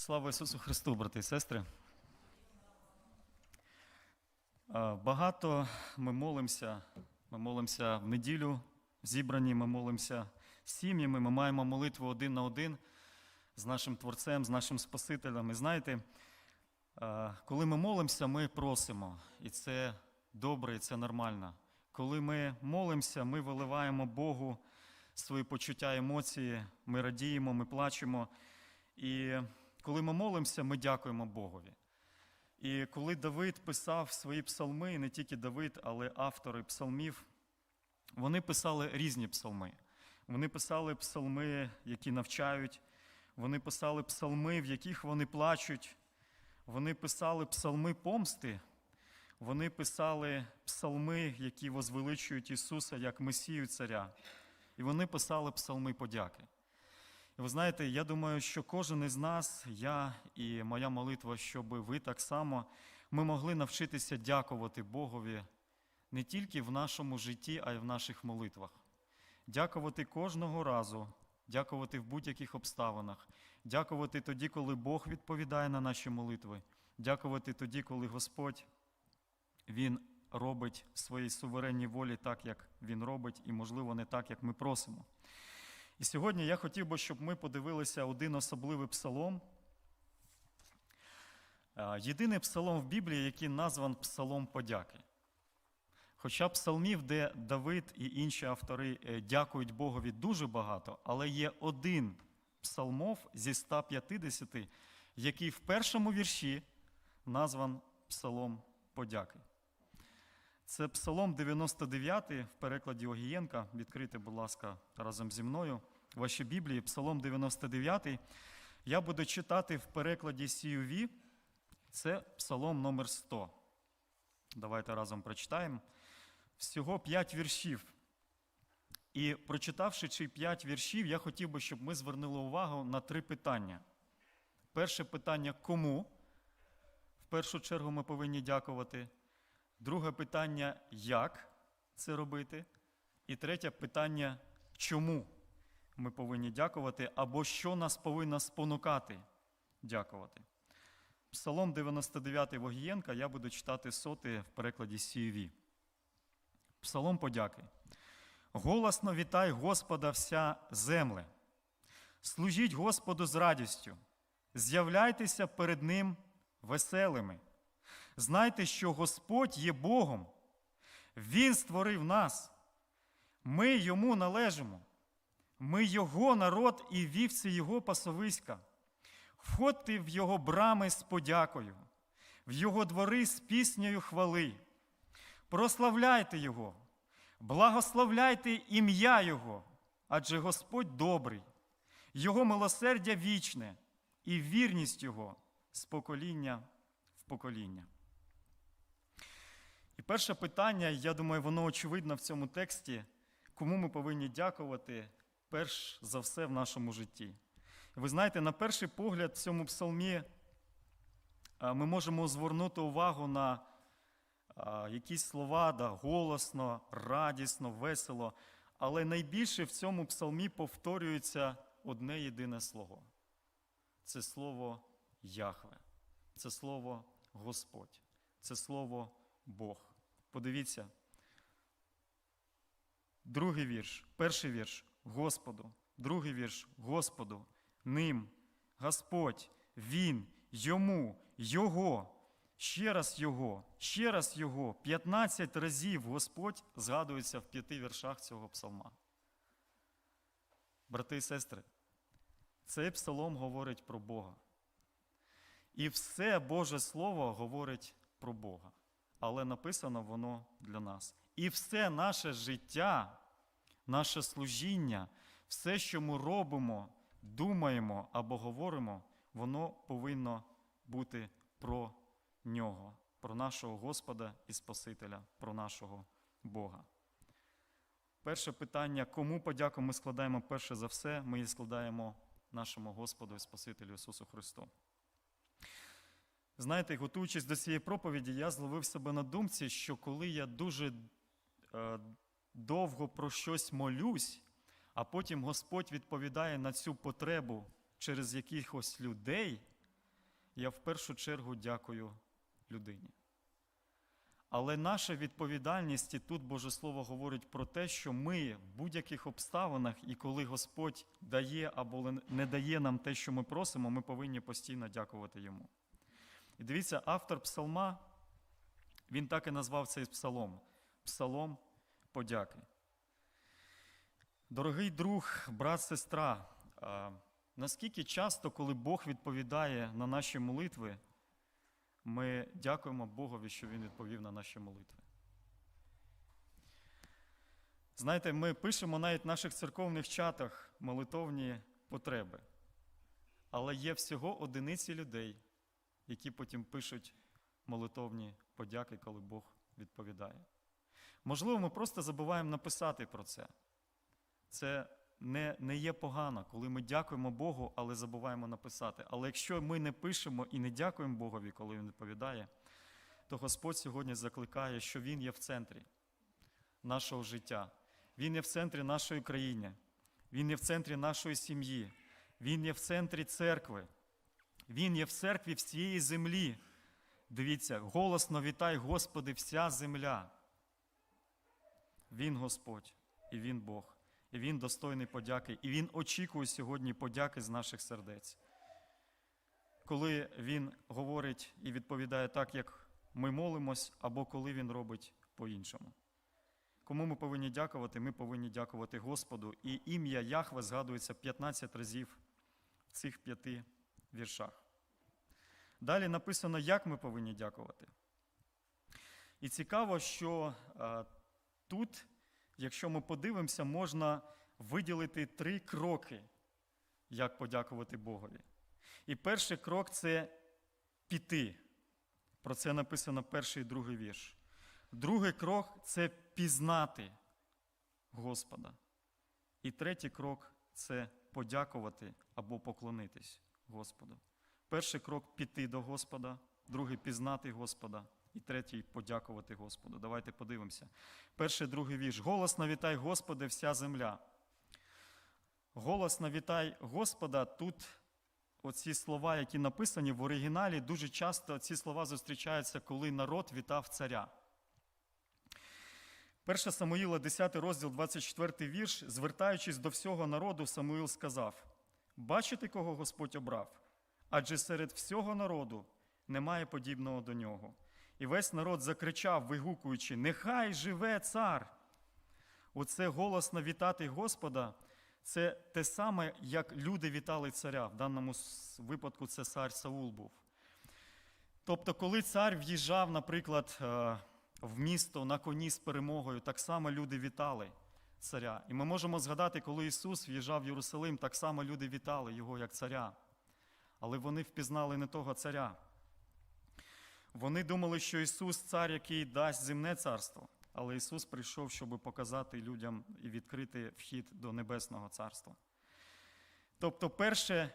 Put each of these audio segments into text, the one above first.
Слава Ісусу Христу, брати і сестри. Багато ми молимося. Ми молимося в неділю, зібрані, ми молимося з сім'ями, ми маємо молитву один на один з нашим Творцем, з нашим Спасителем. І знаєте, коли ми молимося, ми просимо. І це добре, і це нормально. Коли ми молимося, ми виливаємо Богу свої почуття, емоції, ми радіємо, ми плачемо. І коли ми молимося, ми дякуємо Богові. І коли Давид писав свої псалми, не тільки Давид, але автори псалмів, вони писали різні псалми. Вони писали псалми, які навчають, вони писали псалми, в яких вони плачуть, вони писали псалми помсти, вони писали псалми, які возвеличують Ісуса як Месію Царя. І вони писали псалми подяки. Ви знаєте, я думаю, що кожен із нас, я і моя молитва, щоб ви так само, ми могли навчитися дякувати Богові не тільки в нашому житті, а й в наших молитвах. Дякувати кожного разу, дякувати в будь-яких обставинах, дякувати тоді, коли Бог відповідає на наші молитви, дякувати тоді, коли Господь Він робить своїй суверенній волі так, як Він робить, і, можливо, не так, як ми просимо. І сьогодні я хотів би, щоб ми подивилися один особливий псалом. Е, Єдиний псалом в Біблії, який назван Псалом подяки. Хоча псалмів, де Давид і інші автори е, дякують Богові дуже багато, але є один псалмов зі 150, який в першому вірші назван Псалом подяки. Це Псалом 99 в перекладі Огієнка. Відкрийте, будь ласка, разом зі мною ваші Біблії, Псалом 99. Я буду читати в перекладі CUV. Це Псалом номер 100. Давайте разом прочитаємо. Всього 5 віршів. І прочитавши ці 5 віршів, я хотів би, щоб ми звернули увагу на три питання. Перше питання кому? В першу чергу ми повинні дякувати. Друге питання як це робити? І третє питання чому ми повинні дякувати, або що нас повинно спонукати дякувати. Псалом 99 Вогієнка я буду читати соти в перекладі CUV. Псалом подяки. Голосно вітай Господа вся земле. Служіть Господу з радістю, з'являйтеся перед Ним веселими. Знайте, що Господь є Богом. Він створив нас. Ми йому належимо. Ми Його народ і вівці Його пасовиська. Входьте в Його брами з подякою, в Його двори з піснею хвали. Прославляйте Його, благословляйте ім'я Його, адже Господь добрий, Його милосердя вічне і вірність Його з покоління в покоління. І перше питання, я думаю, воно очевидно в цьому тексті, кому ми повинні дякувати перш за все в нашому житті. Ви знаєте, на перший погляд в цьому псалмі ми можемо звернути увагу на якісь слова, да, голосно, радісно, весело. Але найбільше в цьому псалмі повторюється одне єдине слово. Це слово Яхве, це слово Господь, це слово Бог. Подивіться. Другий вірш, перший вірш Господу, другий вірш Господу, ним, Господь, Він, Йому, Його, ще раз Його, ще раз Його. 15 разів Господь згадується в п'яти віршах цього псалма. Брати і сестри, цей псалом говорить про Бога. І все Боже Слово говорить про Бога. Але написано воно для нас. І все наше життя, наше служіння, все, що ми робимо, думаємо або говоримо, воно повинно бути про нього, про нашого Господа і Спасителя, про нашого Бога. Перше питання, кому подяку ми складаємо перше за все, ми її складаємо нашому Господу і Спасителю Ісусу Христу. Знаєте, готуючись до цієї проповіді, я зловив себе на думці, що коли я дуже е, довго про щось молюсь, а потім Господь відповідає на цю потребу через якихось людей, я в першу чергу дякую людині. Але наша відповідальність, і тут Боже Слово говорить про те, що ми в будь-яких обставинах, і коли Господь дає або не дає нам те, що ми просимо, ми повинні постійно дякувати Йому. І дивіться, автор псалма, він так і назвав цей псалом Псалом подяки. Дорогий друг, брат, сестра, наскільки часто, коли Бог відповідає на наші молитви, ми дякуємо Богові, що Він відповів на наші молитви. Знаєте, ми пишемо навіть в наших церковних чатах молитовні потреби. Але є всього одиниці людей, які потім пишуть молитовні подяки, коли Бог відповідає. Можливо, ми просто забуваємо написати про це. Це не, не є погано, коли ми дякуємо Богу, але забуваємо написати. Але якщо ми не пишемо і не дякуємо Богові, коли Він відповідає, то Господь сьогодні закликає, що Він є в центрі нашого життя. Він є в центрі нашої країни, Він є в центрі нашої сім'ї, Він є в центрі церкви, Він є в церкві всієї землі. Дивіться, голосно вітай, Господи, вся земля. Він Господь і Він Бог. І Він достойний подяки, і Він очікує сьогодні подяки з наших сердець. Коли Він говорить і відповідає так, як ми молимось, або коли Він робить по-іншому. Кому ми повинні дякувати? Ми повинні дякувати Господу. І ім'я Яхве згадується 15 разів в цих п'яти віршах. Далі написано, як ми повинні дякувати. І цікаво, що а, тут якщо ми подивимося, можна виділити три кроки, як подякувати Богові. І перший крок це піти. Про це написано перший і другий вірш. Другий крок це пізнати Господа. І третій крок це подякувати або поклонитись Господу. Перший крок піти до Господа, другий пізнати Господа. І третій подякувати Господу. Давайте подивимося. Перший, другий вірш. Голосно вітай Господи, вся земля. Голосно вітай Господа. Тут оці слова, які написані в оригіналі, дуже часто ці слова зустрічаються, коли народ вітав царя. 1 Самуїла, 10 розділ, 24 вірш, звертаючись до всього народу, Самуїл сказав: Бачите, кого Господь обрав? Адже серед всього народу немає подібного до нього. І весь народ закричав, вигукуючи: Нехай живе цар! Оце голосно вітати Господа, це те саме, як люди вітали царя. В даному випадку це цар Саул був. Тобто, коли цар в'їжджав, наприклад, в місто на коні з перемогою, так само люди вітали царя. І ми можемо згадати, коли Ісус в'їжджав в Єрусалим, так само люди вітали його як царя. Але вони впізнали не того царя. Вони думали, що Ісус цар, який дасть земне царство, але Ісус прийшов, щоб показати людям і відкрити вхід до Небесного Царства. Тобто, перше,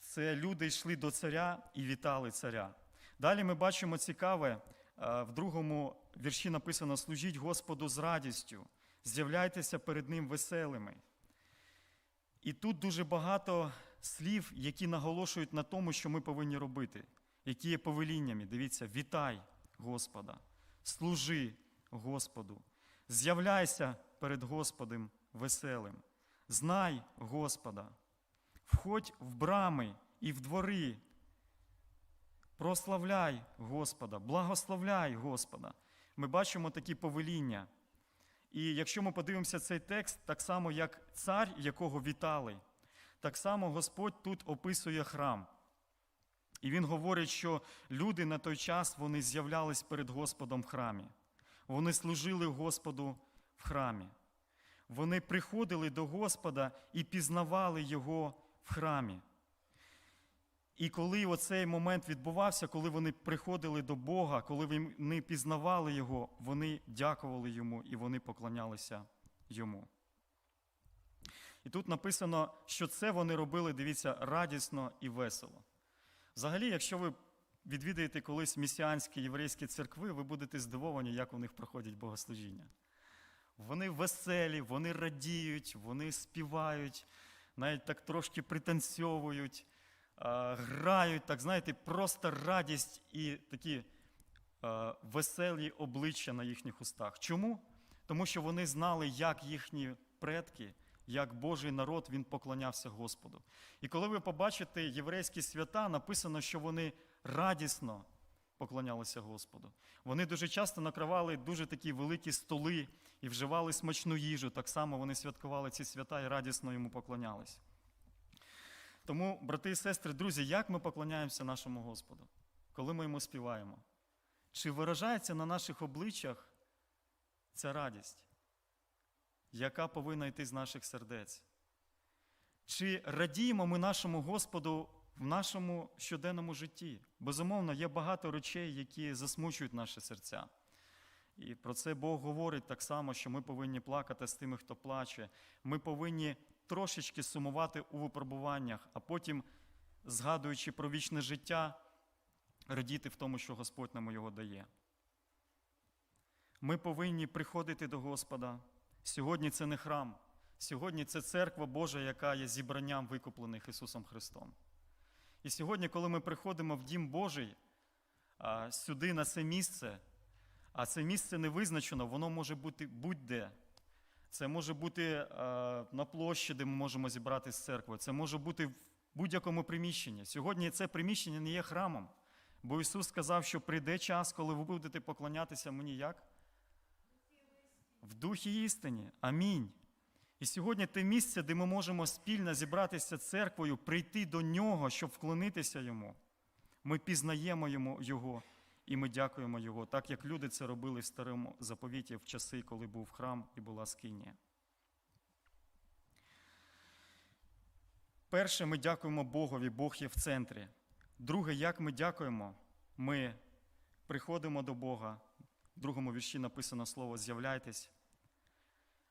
це люди йшли до царя і вітали царя. Далі ми бачимо цікаве, в другому вірші написано: служіть Господу з радістю, з'являйтеся перед Ним веселими. І тут дуже багато слів, які наголошують на тому, що ми повинні робити які є повеліннями. Дивіться, вітай Господа, служи Господу, з'являйся перед Господом веселим, знай Господа, входь в брами і в двори, прославляй Господа, благословляй Господа. Ми бачимо такі повеління. І якщо ми подивимося цей текст, так само як цар, якого вітали, так само Господь тут описує храм. І він говорить, що люди на той час вони з'являлись перед Господом в храмі. Вони служили Господу в храмі. Вони приходили до Господа і пізнавали Його в храмі. І коли оцей момент відбувався, коли вони приходили до Бога, коли вони пізнавали Його, вони дякували Йому і вони поклонялися Йому. І тут написано, що це вони робили, дивіться, радісно і весело. Взагалі, якщо ви відвідаєте колись місіанські єврейські церкви, ви будете здивовані, як у них проходять богослужіння. Вони веселі, вони радіють, вони співають, навіть так трошки пританцьовують. грають, так знаєте, просто радість і такі веселі обличчя на їхніх устах. Чому? Тому що вони знали, як їхні предки, як Божий народ він поклонявся Господу. І коли ви побачите єврейські свята, написано, що вони радісно поклонялися Господу. Вони дуже часто накривали дуже такі великі столи і вживали смачну їжу. Так само вони святкували ці свята і радісно йому поклонялись. Тому, брати і сестри, друзі, як ми поклоняємося нашому Господу, коли ми йому співаємо? Чи виражається на наших обличчях ця радість, яка повинна йти з наших сердець? Чи радіємо ми нашому Господу в нашому щоденному житті? Безумовно, є багато речей, які засмучують наші серця. І про це Бог говорить так само, що ми повинні плакати з тими, хто плаче. Ми повинні трошечки сумувати у випробуваннях, а потім, згадуючи про вічне життя, радіти в тому, що Господь нам його дає. Ми повинні приходити до Господа. Сьогодні це не храм, сьогодні це церква Божа, яка є зібранням викуплених Ісусом Христом. І сьогодні, коли ми приходимо в Дім Божий, сюди, на це місце, а це місце не визначено, воно може бути будь-де. Це може бути на площі, де ми можемо зібратися з церквою. Це може бути в будь-якому приміщенні. Сьогодні це приміщення не є храмом. Бо Ісус сказав, що прийде час, коли ви будете поклонятися мені як? В духі істині. Амінь. І сьогодні те місце, де ми можемо спільно зібратися церквою, прийти до нього, щоб вклонитися йому. Ми пізнаємо Його і ми дякуємо Його, так як люди це робили в старому заповіті в часи, коли був храм і була скинія. Перше, ми дякуємо Богові, Бог є в центрі. Друге, як ми дякуємо, ми приходимо до Бога. В другому вірші написано слово з'являйтесь.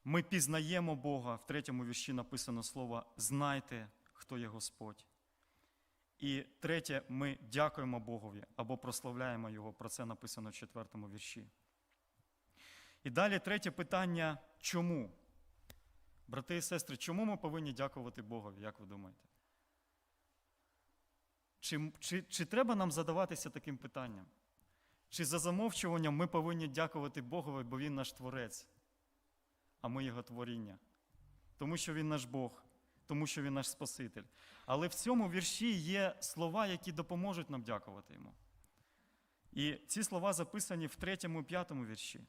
Ми пізнаємо Бога. В третьому вірші написано слово знайте, хто є Господь. І третє, ми дякуємо Богові або прославляємо Його. Про це написано в четвертому вірші. І далі третє питання чому? Брати і сестри, чому ми повинні дякувати Богові, як ви думаєте? Чи, чи, чи треба нам задаватися таким питанням? Чи за замовчуванням ми повинні дякувати Богові, бо Він наш Творець, а ми Його творіння? Тому що Він наш Бог, тому що Він наш Спаситель. Але в цьому вірші є слова, які допоможуть нам дякувати Йому. І ці слова записані в третьому і п'ятому вірші.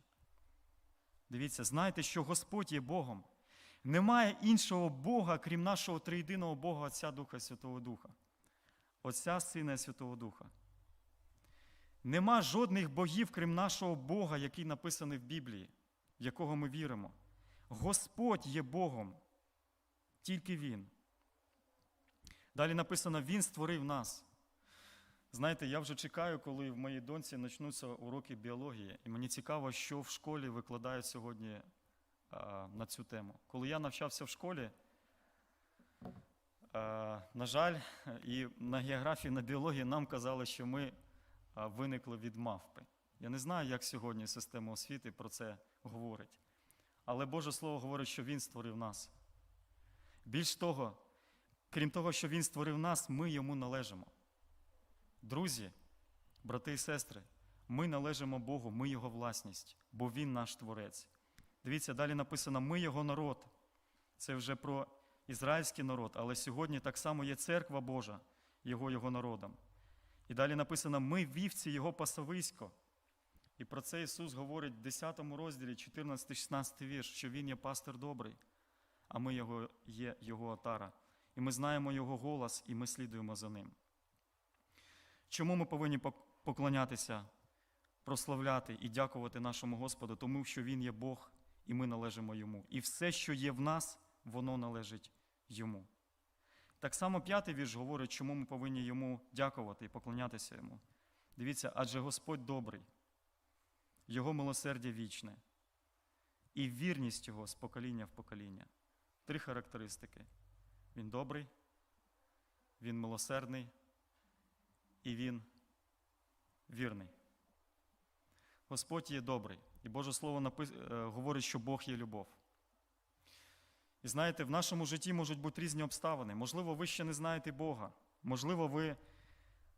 Дивіться, знайте, що Господь є Богом. Немає іншого Бога, крім нашого триєдиного Бога, Отця Духа Святого Духа. Отця Сина і Святого Духа. Нема жодних богів, крім нашого Бога, який написаний в Біблії, в якого ми віримо. Господь є Богом, тільки Він. Далі написано, Він створив нас. Знаєте, я вже чекаю, коли в моїй доньці почнуться уроки біології, і мені цікаво, що в школі викладають сьогодні а, на цю тему. Коли я навчався в школі, а, на жаль, і на географії, на біології нам казали, що ми а, виникли від мавпи. Я не знаю, як сьогодні система освіти про це говорить. Але Боже Слово говорить, що Він створив нас. Більш того, крім того, що Він створив нас, ми йому належимо. Друзі, брати і сестри, ми належимо Богу, ми Його власність, бо Він наш Творець. Дивіться, далі написано: ми Його народ. Це вже про ізраїльський народ, але сьогодні так само є церква Божа, Його Його народом. І далі написано: ми вівці Його пасовисько. І про це Ісус говорить в 10 розділі, 14-16 вірш, що Він є пастир добрий, а ми його, є Його отара. І ми знаємо Його голос, і ми слідуємо за Ним. Чому ми повинні поклонятися, прославляти і дякувати нашому Господу? Тому що Він є Бог, і ми належимо Йому. І все, що є в нас, воно належить Йому. Так само п'ятий вірш говорить, чому ми повинні йому дякувати і поклонятися йому. Дивіться, адже Господь добрий, Його милосердя вічне, і вірність Його з покоління в покоління. Три характеристики: Він добрий, Він милосердний і Він вірний. Господь є добрий, і Боже Слово напис... говорить, що Бог є любов. І знаєте, в нашому житті можуть бути різні обставини. Можливо, ви ще не знаєте Бога. Можливо, ви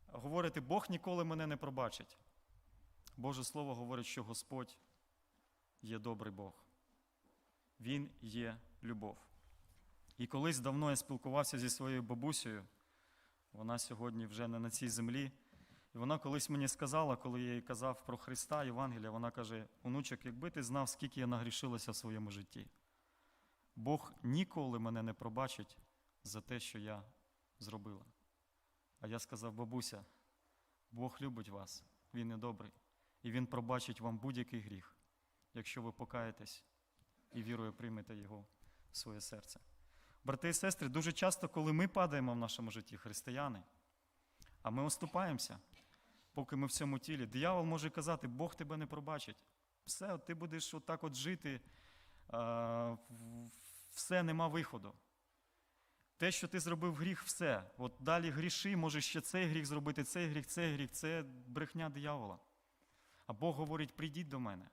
говорите, Бог ніколи мене не пробачить. Боже Слово говорить, що Господь є добрий Бог. Він є любов. І колись давно я спілкувався зі своєю бабусею, вона сьогодні вже не на цій землі. І вона колись мені сказала, коли я їй казав про Христа, Євангелія, вона каже: онучок, якби ти знав, скільки я нагрішилася в своєму житті. Бог ніколи мене не пробачить за те, що я зробила. А я сказав, бабуся, Бог любить вас, Він не добрий, і Він пробачить вам будь-який гріх, якщо ви покаєтесь і вірою приймете Його в своє серце. Брати і сестри, дуже часто, коли ми падаємо в нашому житті, християни, а ми оступаємося, поки ми в цьому тілі, диявол може казати, Бог тебе не пробачить. Все, ти будеш отак от жити, все нема виходу. Те, що ти зробив гріх, все. От далі гріши, можеш ще цей гріх зробити, цей гріх, цей гріх, це брехня диявола. А Бог говорить: прийдіть до мене,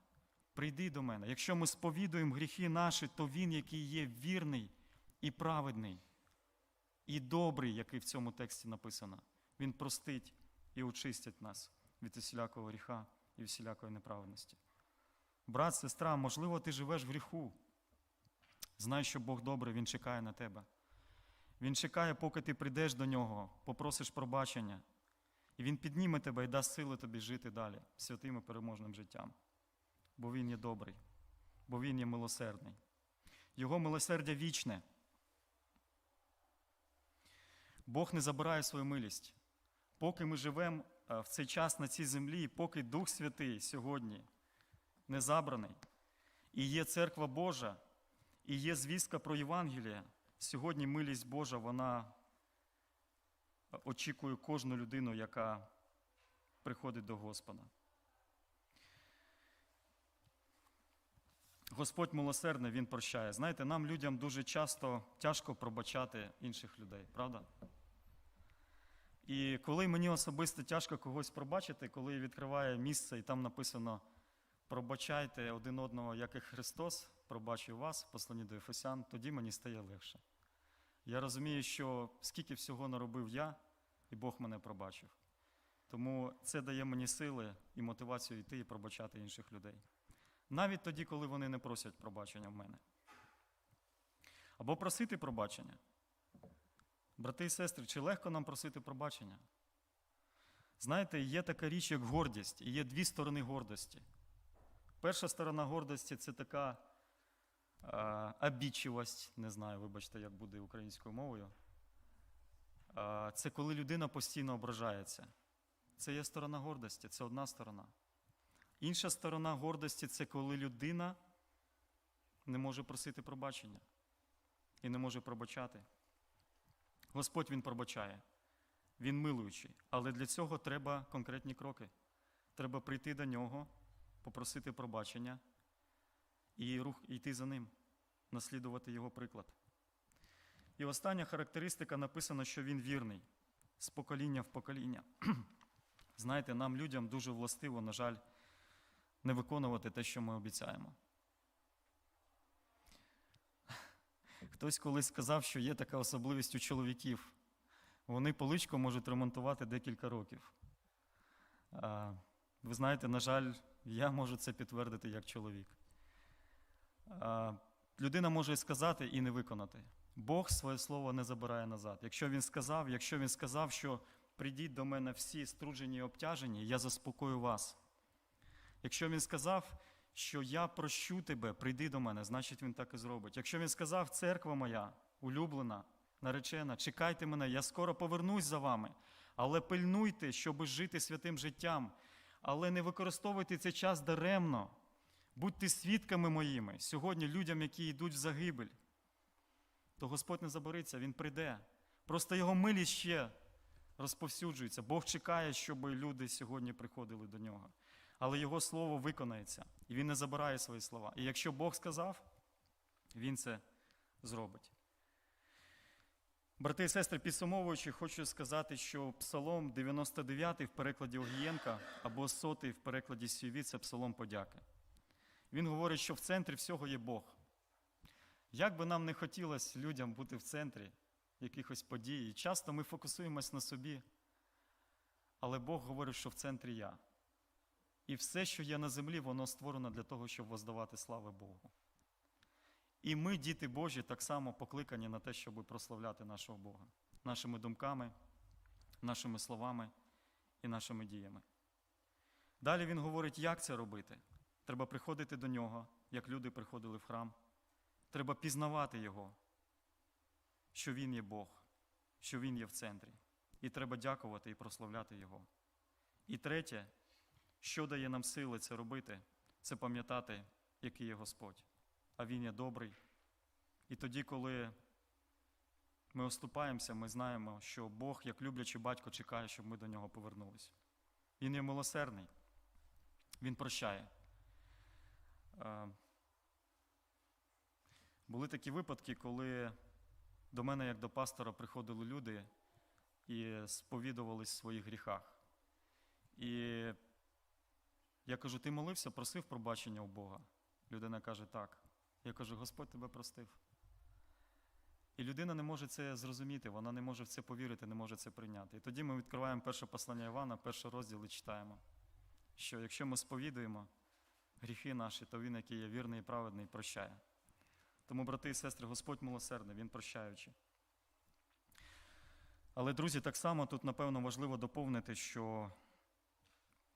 прийди до мене. Якщо ми сповідуємо гріхи наші, то Він, який є вірний і праведний, і добрий, який в цьому тексті написано, Він простить і очистить нас від усілякого гріха і всілякої неправедності. Брат, сестра, можливо, ти живеш в гріху. Знай, що Бог добрий, Він чекає на тебе. Він чекає, поки ти прийдеш до нього, попросиш пробачення, і Він підніме тебе і дасть сили тобі жити далі святим і переможним життям. Бо Він є добрий, бо Він є милосердний. Його милосердя вічне. Бог не забирає свою милість. Поки ми живемо е, в цей час на цій землі, поки Дух Святий сьогодні не забраний, і є церква Божа, і є звістка про Євангеліє, сьогодні милість Божа, вона очікує кожну людину, яка приходить до Господа. Господь милосердний, Він прощає. Знаєте, нам, людям, дуже часто тяжко пробачати інших людей, правда? І коли мені особисто тяжко когось пробачити, коли я відкриваю місце і там написано пробачайте один одного, як і Христос пробачив вас, послані до Ефесян, тоді мені стає легше. Я розумію, що скільки всього наробив я, і Бог мене пробачив. Тому це дає мені сили і мотивацію йти і пробачати інших людей. Навіть тоді, коли вони не просять пробачення в мене. Або просити пробачення. Брати і сестри, чи легко нам просити пробачення? Знаєте, є така річ, як гордість, і є дві сторони гордості. Перша сторона гордості це така а, обідчивость, не знаю, вибачте, як буде українською мовою. Це коли людина постійно ображається. Це є сторона гордості, це одна сторона. Інша сторона гордості це коли людина не може просити пробачення і не може пробачати. Господь Він пробачає, Він милуючий, але для цього треба конкретні кроки. Треба прийти до нього, попросити пробачення і рух, йти за ним, наслідувати його приклад. І остання характеристика написано, що він вірний з покоління в покоління. Знаєте, нам, людям, дуже властиво, на жаль, не виконувати те, що ми обіцяємо. Хтось колись сказав, що є така особливість у чоловіків. Вони поличку можуть ремонтувати декілька років. Ви знаєте, на жаль, я можу це підтвердити як чоловік. Людина може сказати і не виконати. Бог своє слово не забирає назад. Якщо він сказав, якщо він сказав, що прийдіть до мене всі струджені і обтяжені, я заспокою вас. Якщо він сказав, що я прощу тебе, прийди до мене, значить він так і зробить. Якщо він сказав, церква моя, улюблена, наречена, чекайте мене, я скоро повернусь за вами, але пильнуйте, щоб жити святим життям, але не використовуйте цей час даремно. Будьте свідками моїми сьогодні людям, які йдуть в загибель. То Господь не забориться, Він прийде. Просто його милість ще розповсюджується. Бог чекає, щоб люди сьогодні приходили до нього. Але Його слово виконається, і Він не забирає свої слова. І якщо Бог сказав, Він це зробить. Брати і сестри, підсумовуючи, хочу сказати, що Псалом 99 в перекладі Огієнка або сотий в перекладі Сюві це псалом подяки. Він говорить, що в центрі всього є Бог. Як би нам не хотілося людям бути в центрі, якихось подій. І часто ми фокусуємось на собі, але Бог говорить, що в центрі я. І все, що є на землі, воно створено для того, щоб воздавати слави Богу. І ми, діти Божі, так само покликані на те, щоб прославляти нашого Бога нашими думками, нашими словами і нашими діями. Далі він говорить, як це робити. Треба приходити до нього, як люди приходили в храм. Треба пізнавати Його, що Він є Бог, що Він є в центрі. І треба дякувати і прославляти Його. І третє, що дає нам сили це робити, це пам'ятати, який є Господь. А Він є добрий. І тоді, коли ми оступаємося, ми знаємо, що Бог, як люблячий батько, чекає, щоб ми до нього повернулися. Він є милосердний, Він прощає. Е, Були такі випадки, коли до мене, як до пастора, приходили люди і сповідувались в своїх гріхах. І я кажу: ти молився, просив пробачення у Бога. Людина каже, так. Я кажу, Господь тебе простив. І людина не може це зрозуміти, вона не може в це повірити, не може це прийняти. І тоді ми відкриваємо перше послання Івана, перший розділ і читаємо, що якщо ми сповідуємо гріхи наші, то Він, який є вірний і праведний, прощає. Тому, брати і сестри, Господь милосердний, Він прощаючий. Але, друзі, так само тут, напевно, важливо доповнити, що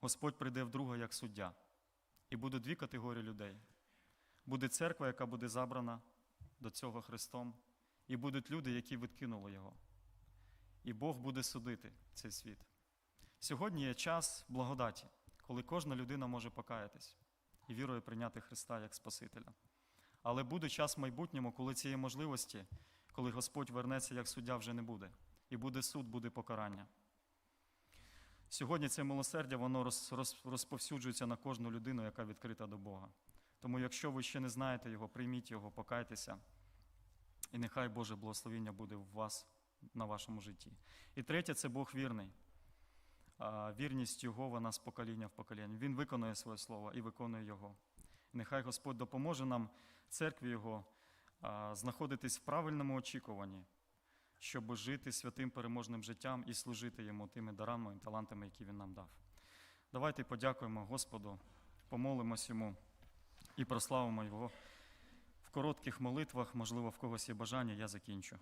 Господь прийде вдруге як суддя. І буде дві категорії людей. Буде церква, яка буде забрана до цього Христом, і будуть люди, які відкинули його. І Бог буде судити цей світ. Сьогодні є час благодаті, коли кожна людина може покаятись і вірою прийняти Христа як Спасителя. Але буде час в майбутньому, коли цієї можливості, коли Господь вернеться як суддя, вже не буде. І буде суд, буде покарання. Сьогодні це милосердя, воно роз, роз, розповсюджується на кожну людину, яка відкрита до Бога. Тому, якщо ви ще не знаєте його, прийміть його, покайтеся, і нехай Боже благословіння буде в вас на вашому житті. І третє це Бог вірний. Вірність Його, вона з покоління в покоління. Він виконує своє слово і виконує Його. Нехай Господь допоможе нам, церкві Його, знаходитись в правильному очікуванні, щоб жити святим переможним життям і служити Йому тими дарами і талантами, які Він нам дав. Давайте подякуємо Господу, помолимось Йому і прославимо Його. В коротких молитвах, можливо, в когось є бажання, я закінчу.